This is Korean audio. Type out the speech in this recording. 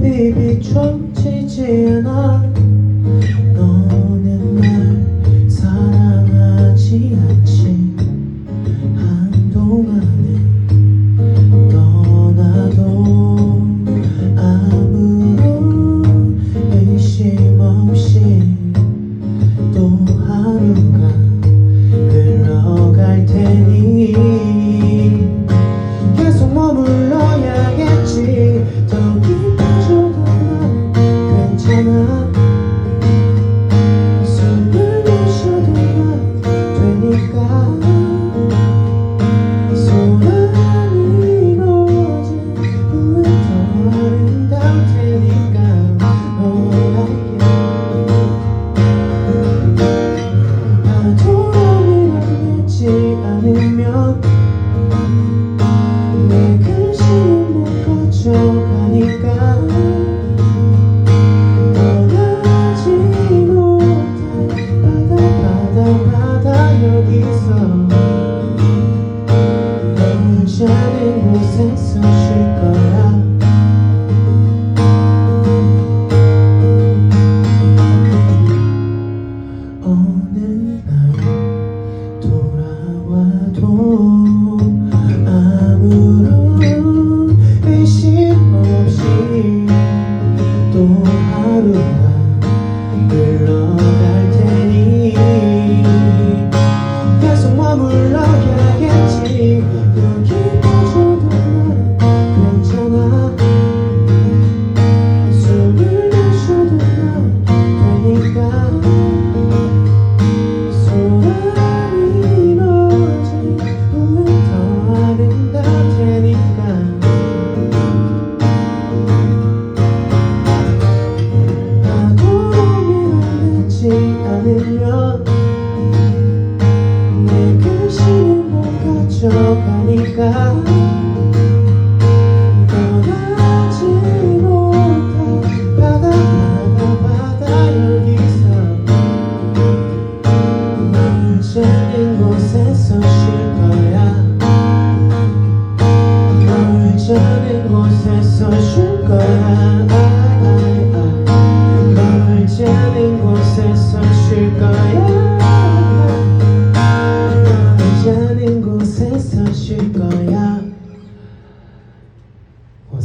비비 춤추지 않아. 너는 날 사랑하지 않지. 한동안 여기서 너무 작은 곳에서 쉴 거야. 오늘 들려 내 근심을 못 가져가니까.